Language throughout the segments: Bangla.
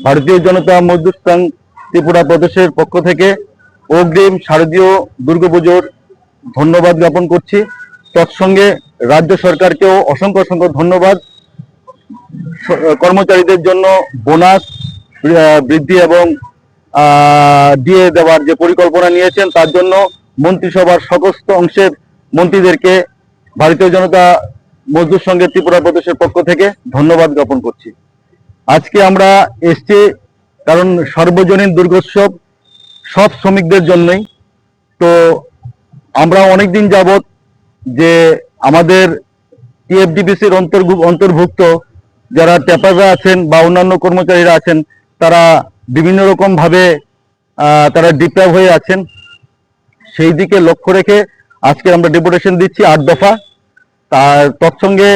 ভারতীয় জনতা সংঘ ত্রিপুরা প্রদেশের পক্ষ থেকে অগ্রিম শারদীয় দুর্গাপুজোর ধন্যবাদ জ্ঞাপন করছি। তৎসঙ্গে রাজ্য সরকারকেও অসংখ্য অসংখ্য ধন্যবাদ। কর্মচারীদের জন্য বোনাস বৃদ্ধি এবং দিয়ে দেওয়ার যে পরিকল্পনা নিয়েছেন, তার জন্য মন্ত্রিসভার সমস্ত অংশের মন্ত্রীদেরকে ভারতীয় জনতা মজদুর সংঘের ত্রিপুরা প্রদেশের পক্ষ থেকে ধন্যবাদ জ্ঞাপন করছি। আজকে আমরা এসছি কারণ সর্বজনীন দুর্গোৎসব সব শ্রমিকদের জন্যই। তো আমরা অনেকদিন যাবত যে আমাদের টিএফডিপিসির অন্তর্ভুক্ত যারা ট্যাপাররা আছেন বা অন্যান্য কর্মচারীরা আছেন, তারা বিভিন্ন রকম ভাবে তারা ডিপ্রাইভ হয়ে আছেন। সেই দিকে লক্ষ্য রেখে আজকে আমরা ডেপুটেশন দিচ্ছি আট দফা। তার তৎসঙ্গে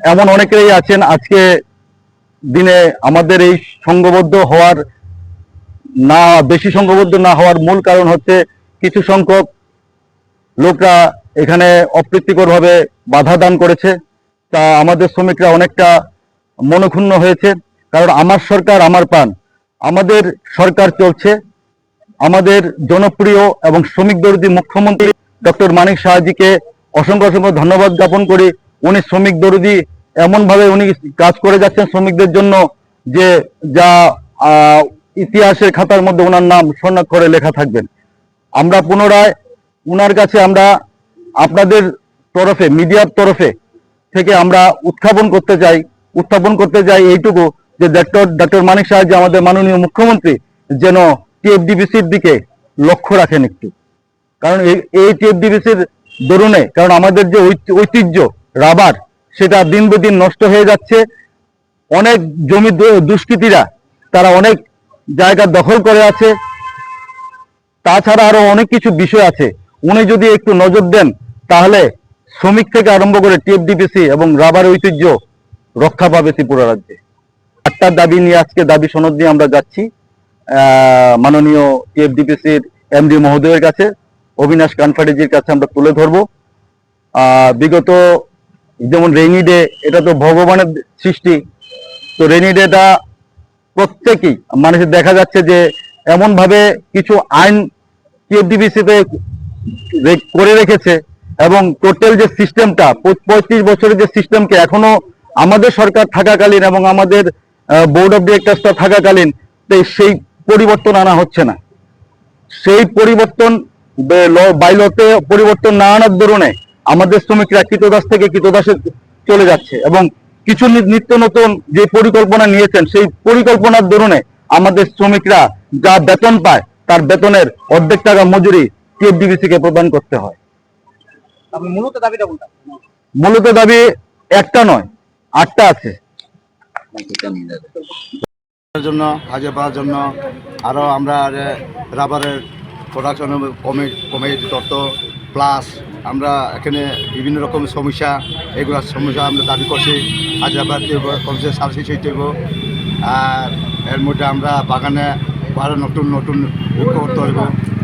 এমন অনেকেই আছেন, আজকে দিনে আমাদের এই সংঘবদ্ধ হওয়ার না, বেশি সংঘবদ্ধ না হওয়ার মূল কারণ হচ্ছে কিছু সংখ্যক লোকরা এখানে অপ্রীতিকরভাবে বাধা দান করেছে। তা আমাদের শ্রমিকরা অনেকটা মনক্ষুণ্ণ হয়েছে। কারণ আমার সরকার আমার পান আমাদের সরকার চলছে। আমাদের জনপ্রিয় এবং শ্রমিক দর্দী মুখ্যমন্ত্রী ডক্টর মানিক সাহাজিকে অসংখ্য অসংখ্য ধন্যবাদ জ্ঞাপন করি। উনি শ্রমিক দর্দী এমনভাবে উনি কাজ করে যাচ্ছেন শ্রমিকদের জন্য যে যা ইতিহাসের খাতার মধ্যে ওনার নাম স্বর্ণাক্ষরে লেখা থাকবেন আমরা পুনরায় উনার কাছে আমরা আপনাদের তরফে, মিডিয়ার তরফে থেকে আমরা উত্থাপন করতে চাই, উত্থাপন করতে চাই এইটুকু যে ডক্টর ডক্টর মানিক সাহায্য আমাদের মাননীয় মুখ্যমন্ত্রী যেন টিএফডিবিসির দিকে লক্ষ্য রাখেন একটু। কারণ এই- টিএফডিবিসির দরুনে, কারণ আমাদের যে ঐতি- ঐতিহ্য, রাবার সেটা দিন দিন নষ্ট হয়ে যাচ্ছে। অনেক জমি দুষ্কৃতীরা তারা অনেক জায়গা দখল করে আছে। তাছাড়া আরও অনেক কিছু বিষয় আছে। উনি যদি একটু নজর দেন, তাহলে শ্রমিক থেকে আরম্ভ করে টিএফডিপিসি এবং রাবার ঐতিহ্য রক্ষা পাবে ত্রিপুরা রাজ্যে। আটটার দাবি নিয়ে আজকে দাবি সনদ নিয়ে আমরা যাচ্ছি মাননীয় টিএফডিপিসির এমডি মহোদয়ের কাছে। অবিনাশ কানফাটিজির কাছে আমরা তুলে ধরবো। বিগত যেমন রেনি ডে এটা তো ভগবানের সৃষ্টি। তো রেইনি ডেটা প্রত্যেকেই, মানুষের দেখা যাচ্ছে যে এমন ভাবে কিছু আইন টিএফডিবিসিতে করে রেখেছে এবং টোটাল যে সিস্টেমটা পঁয়ত্রিশ বছরের যে সিস্টেমকে এখনও আমাদের সরকার থাকাকালীন এবং আমাদের বোর্ড অফ ডিরেক্টরসটা থাকাকালীন সেই পরিবর্তন আনা হচ্ছে না। সেই পরিবর্তন বাইলতে পরিবর্তন না আনার দরুনে আমাদের শ্রমিকরা কৃতদাস থেকে কৃতদাসে চলে যাচ্ছে এবং কিছু নি- নিত্য নতুন যে পরিকল্পনা নিয়েছেন সেই পরিকল্পনার দরুনে আমাদের শ্রমিকরা যা বেতন পায় তার বেতনের অর্ধেক টাকা মজুরি টিএফডিবিসি কে প্রদান করতে হয়। আপনি মূলত দাবিটা মূলত দাবি একটা নয় আটটা আছে। এর জন্য কাজে পাওয়ার জন্য আরও আমরা রাবারের প্রোডাকশন কমে কমে তত প্লাস আমরা এখানে বিভিন্ন রকম সমস্যা এগুলো সমস্যা আমরা দাবি করছি। হাজারবার কমসে সার্ভিস হইতে হইব আর এর মধ্যে আমরা বাগানে আরও নতুন নতুন বৃক্ষ করতে হইব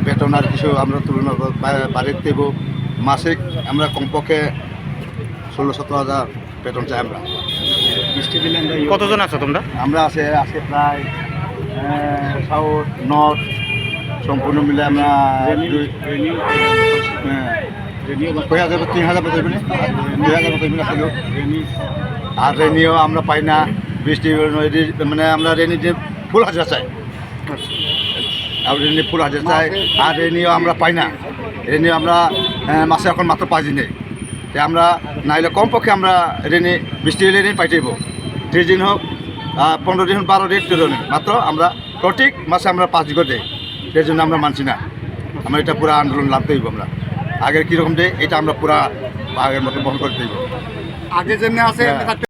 বেতন আর কিছু আমরা তুলনা বাড়িতে দেব। মাসিক আমরা কমপক্ষে ষোলো সতেরো হাজার বেতন চাই আমরা। কতজন আছো তোমরা? আমরা আছে আজকে প্রায় সাউথ নর্থ সম্পূর্ণ মিলে আমরা হ্যাঁ, কয় হাজার তিন হাজার মতো মিলে দুই হাজার মতো মিলে আসলে। আর রেনিও আমরা পাই না, বৃষ্টি মানে আমরা রেনি যে ফুল হাজার চাই। আর রেনি ফুল হাজার চাই, আর রেনিও আমরা পাই না। রেনিও আমরা মাসে এখন মাত্র পাঁচ দিনে। আমরা নাইলে কমপক্ষে আমরা রেনি বৃষ্টি হলে রেনি পাইতেইব। ত্রিশ দিন হোক পনেরো দিন বারো দিন তেরো দিন মাত্র আমরা প্রত্যেক মাসে আমরা পাঁচ দিন করে দেই সেই জন্য আমরা মানছি না। আমরা এটা পুরো আন্দোলন লাভ দেব আমরা। আগের কীরকম যে এটা আমরা পুরা আগের মতো বহন করে দেব আগে যেমনি আছে হ্যাঁ।